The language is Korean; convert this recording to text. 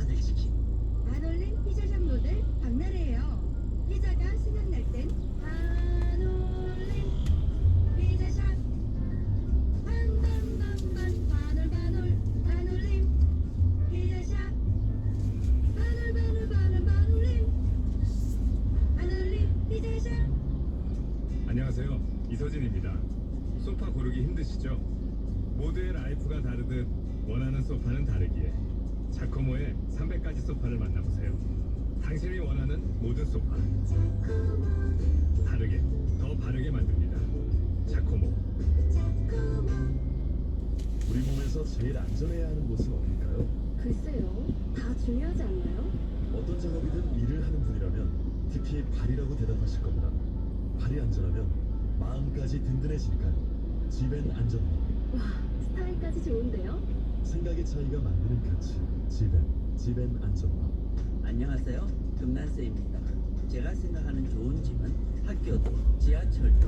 마늘치킨. 반올림 피자샵 모델 박나래예요. 피자가 생각날 땐 반올림 피자 샵 반반반반 반올 반올 반올림 피자 샵 반올 반올 반올 반올림 반올림 피자 샵 안녕하세요. 이서진입니다. 소파 고르기 힘드시죠? 모두의 라이프가 다르듯 원하는 소파는 다르기에 자코모의 300가지 소파를 만나보세요. 당신이 원하는 모든 소파 다르게 더 바르게 만듭니다. 자코모 우리 몸에서 제일 안전해야 하는 곳은 어딜까요? 글쎄요 다 중요하지 않나요? 어떤 작업이든 일을 하는 분이라면 특히 발이라고 대답하실 겁니다. 발이 안전하면 마음까지 든든해지니까요. 지벤 안전화. 와 스타일까지 좋은데요? 생각의 차이가 만드는 가치. 지벤. 지벤 안전화. 안녕하세요. 금난세입니다. 제가 생각하는 좋은 집은 학교도 지하철도